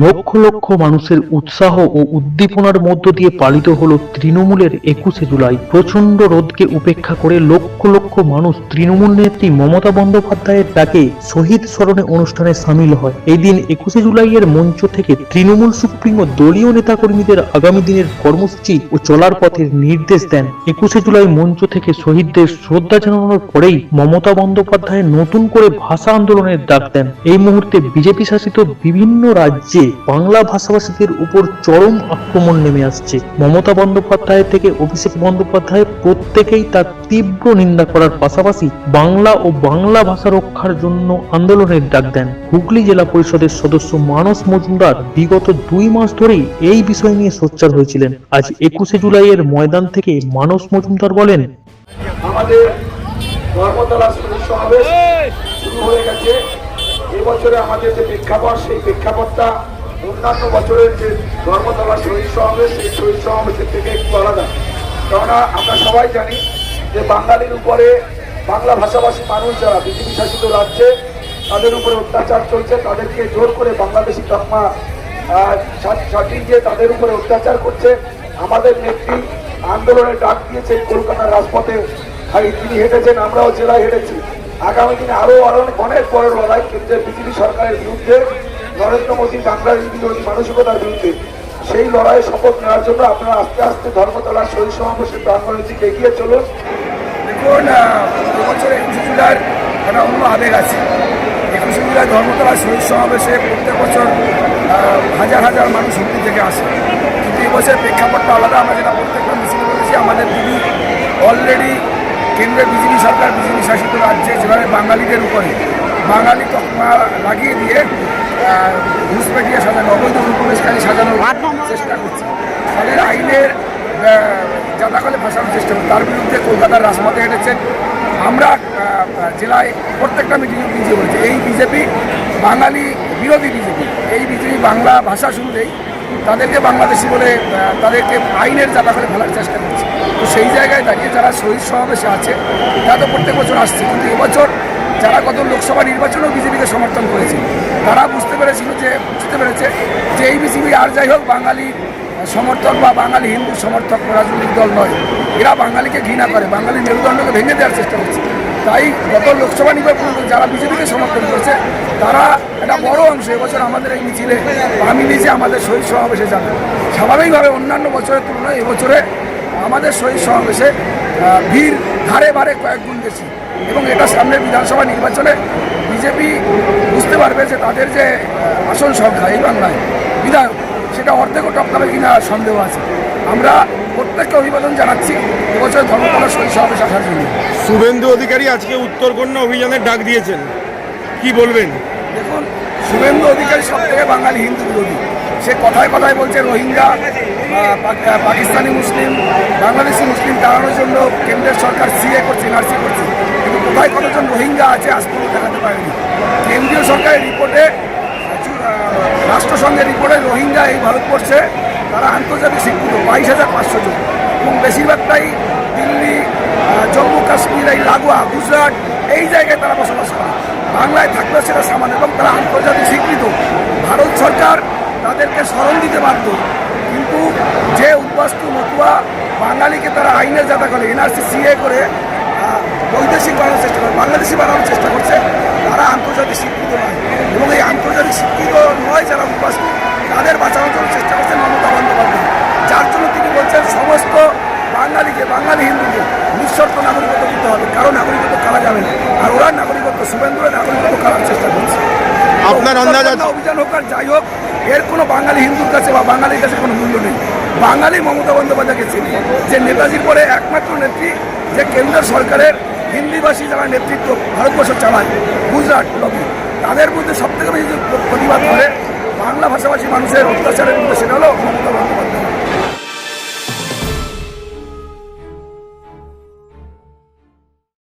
লক্ষ লক্ষ মানুষের উৎসাহ ও উদ্দীপনার মধ্য দিয়ে পালিত হলো তৃণমূলের একুশে জুলাই। প্রচণ্ড রোদকে উপেক্ষা করে লক্ষ লক্ষ মানুষ তৃণমূল নেত্রী মমতা বন্দ্যোপাধ্যায়ের ডাকে শহীদ স্মরণে অনুষ্ঠানে সামিল হয়। এই দিন একুশে জুলাইয়ের মঞ্চ থেকে তৃণমূল সুপ্রিমো দলীয় নেতাকর্মীদের আগামী দিনের কর্মসূচি ও চলার পথের নির্দেশ দেন। একুশে জুলাই মঞ্চ থেকে শহীদদের শ্রদ্ধা জানানোর পরেই মমতা বন্দ্যোপাধ্যায় নতুন করে ভাষা আন্দোলনের ডাক দেন। এই মুহূর্তে বিজেপি শাসিত বিভিন্ন রাজ্যে বাংলা ভাষাভাষীদের উপর চরম আক্রমণ নেমে আসছে। মমতা বন্দ্যোপাধ্যায় থেকে অভিষেক বন্দ্যোপাধ্যায় প্রত্যেকেই তার তীব্র নিন্দা করার পাশাপাশি বাংলা ও বাংলা ভাষা রক্ষার জন্য আন্দোলনের ডাক দেন। হুগলি জেলা পরিষদের সদস্য মানস মজুমদার বিগত দুই মাস ধরেই এই বিষয় নিয়ে সোচ্চার হয়েছিলেন। আজ একুশে জুলাইয়ের ময়দান থেকে মানস মজুমদার বলেন, আমাদের ধর্মতলা সমাবেশ শুরু হয়ে গেছে। এবছরে আমাদের যে প্রেক্ষাপট সেই প্রেক্ষাপটটা অন্যান্য বছরের যে ধর্মতলা শহীদ সমাবেশ সেই শহীদ সমাবেশের থেকে একটু আলাদা। কেননা আমরা সবাই জানি যে বাঙালির উপরে বাংলা ভাষাভাষী মানুষ যারা পৃথিবী শাসিত রাজ্যে তাদের উপরে অত্যাচার চলছে তাদেরকে জোর করে বাংলাদেশি তকমা আহ, সা- সাজিয়ে তাদের উপরে অত্যাচার করছে। আমাদের নেত্রী আন্দোলনে ডাক দিয়েছে কলকাতার রাজপথে তিনি হেঁটেছেন আমরাও জেলায় হেঁটেছি। আগামী দিনে আরও আরও অনেক বড় লড়াই কেন্দ্রের বিজেপি সরকারের বিরুদ্ধে, নরেন্দ্র মোদী, বাংলার বিরোধী মানসিকতার বিরুদ্ধে। সেই লড়াইয়ে শপথ নেওয়ার জন্য আপনারা আস্তে আস্তে ধর্মতলার শহীদ সমাবেশের প্রাঙ্গণের দিকে এগিয়ে চলুন। দেখুন এবছর একুশে জুলাইয়ের একটা অন্য আবেগ আছে। একুশে জুলাই ধর্মতলা শহীদ সমাবেশে প্রত্যেক বছর হাজার হাজার মানুষ হুগলি থেকে আসে। কিন্তু এবছর প্রেক্ষাপটটা আলাদা, আমরা যেটা প্রত্যেকটা মিছিলে বলেছি আমাদের দিদি অলরেডি কেন্দ্রের বিজেপি সরকার বিজেপি শাসিত রাজ্যে যেভাবে বাঙালিদের উপরে বাঙালি তকমা লাগিয়ে দিয়ে আহ, ঘুষ পেটিয়ে সাজানো অবৈধ অনুপ্রবেশকারী সাজানোর চেষ্টা করছে। তাদের আইনের জাদাকলে ফাঁসানোর চেষ্টা করছে। তার বিরুদ্ধে কলকাতার রাজপথে হেঁটেছেন। আমরা জেলায় প্রত্যেকটা মিটিংয়ে বিজেপি বলছি। এই বিজেপি বাঙালি বিরোধী বিজেপি। এই বিজেপি বাংলা ভাষা শুনলেই তাদেরকে বাংলাদেশি বলে তাদেরকে আইনের করে ফেলার চেষ্টা করছে। তো সেই জায়গায় দাঁড়িয়ে যারা শহীদ সমাবেশে আছে, তারা তো প্রত্যেক বছর আসছে। কিন্তু এবছর যারা গত লোকসভা নির্বাচনেও বিজেপিকে সমর্থন করেছে, তারা বুঝতে পেরেছিল যে, বুঝতে পেরেছে যে এই বিজেপি আর যাই হোক বাঙালি সমর্থক বা বাঙালি হিন্দু সমর্থক রাজনৈতিক দল নয়, এরা বাঙালিকে ঘৃণা করে, বাঙালি মেরুদণ্ডকে ভেঙে দেওয়ার চেষ্টা করছে। তাই গত লোকসভা নির্বাচন যারা বিজেপিকে সমর্থন করেছে, তারা একটা বড় অংশ এবছর আমাদের এই মিছিলে, আমি নিজে আমাদের শহীদ সমাবেশে যাবে। স্বাভাবিকভাবে অন্যান্য বছরের তুলনায় এবছরে আমাদের শহীদ সমাবেশে ভিড় ধারে বারে কয়েক গুণ বেশি। এবং এটা সামনে বিধানসভা নির্বাচনে বিজেপি বুঝতে পারবে যে তাদের যে আসন সংখ্যা এই বাংলায় বিধায়ক সেটা অর্ধেকও টপকাবে কিনা সন্দেহ আছে। আমরা প্রত্যেককে অভিবাদন জানাচ্ছি এবছর ধর্মতলা শহীদ সমাবেশ আসার জন্য। শুভেন্দু অধিকারী আজকে উত্তরকন্যা অভিযানের ডাক দিয়েছেন। কি বলবেন? দেখুন শুভেন্দু অধিকারী সব থেকে বাঙালি হিন্দু বিরোধী। সে কথায় কথায় বলছে রোহিঙ্গা পাকিস্তানি মুসলিম, বাংলাদেশি মুসলিম তাড়ানোর জন্য কেন্দ্রের সরকার সিএ করছে, এনআরসি করছে। কিন্তু কোথায় কতজন রোহিঙ্গা আছে আজ পর্যন্ত দেখাতে পারেনি। কেন্দ্রীয় সরকারের রিপোর্টে রাষ্ট্রসংঘের রিপোর্টে রোহিঙ্গা এই ভারতবর্ষে তারা আন্তর্জাতিক স্বীকৃত, বাইশ হাজার পাঁচশো জন। এবং বেশিরভাগটাই দিল্লি জম্মু, কাশ্মীর, এই লাগোয়া, গুজরাট, এই জায়গায় তারা বসবাস করে। বাংলায় থাকলে সেটা সামান্য, এবং তারা আন্তর্জাতিক স্বীকৃত। ভারত সরকার তাদেরকে স্মরণ দিতে পারত কিন্তু যে উদ্বাস্তু মতুয়া বাঙালিকে তারা আইনের জাতা করে, এনআরসি, সিএ করে বৈদেশিক বানানোর চেষ্টা করে, বাংলাদেশি বানানোর চেষ্টা করছে, তারা আন্তর্জাতিক স্বীকৃত নয়। এবং এই আন্তর্জাতিক স্বীকৃত নয় যারা উদ্বাস্তু, তাদের বাঁচানোর জন্য চেষ্টা করছেন মমতা বন্দ্যোপাধ্যায়। যার জন্য তিনি বলছেন, সমস্ত বাঙালিকে, বাঙালি হিন্দুকে নিঃশর্ত নাগরিকত্ব দিতে হবে, কারও নাগরিকত্ব কারা যাবে না। আর ওরা নাগরিকত্ব, শুভেন্দুরা নাগরিকত্ব কারার চেষ্টা করছে। আপনার আন্দাজ অভিযান হোক আর যাই হোক এর কোনো বাঙালি হিন্দুর কাছে বা বাঙালির কাছে কোনো মূল্য নেই। বাঙালি মমতা বন্দ্যোপাধ্যায়কে চিনি। যে নেতাজির পরে একমাত্র নেত্রী যে কেন্দ্র সরকারের হিন্দিভাষী যারা নেতৃত্ব ভারতবর্ষ চালায় গুজরাট লবি তাদের মধ্যে সবথেকে বেশি প্রতিবাদ করে বাংলা ভাষাভাষী মানুষের অত্যাচারের মধ্যে সেটা হলো মমতা বন্দ্যোপাধ্যায়।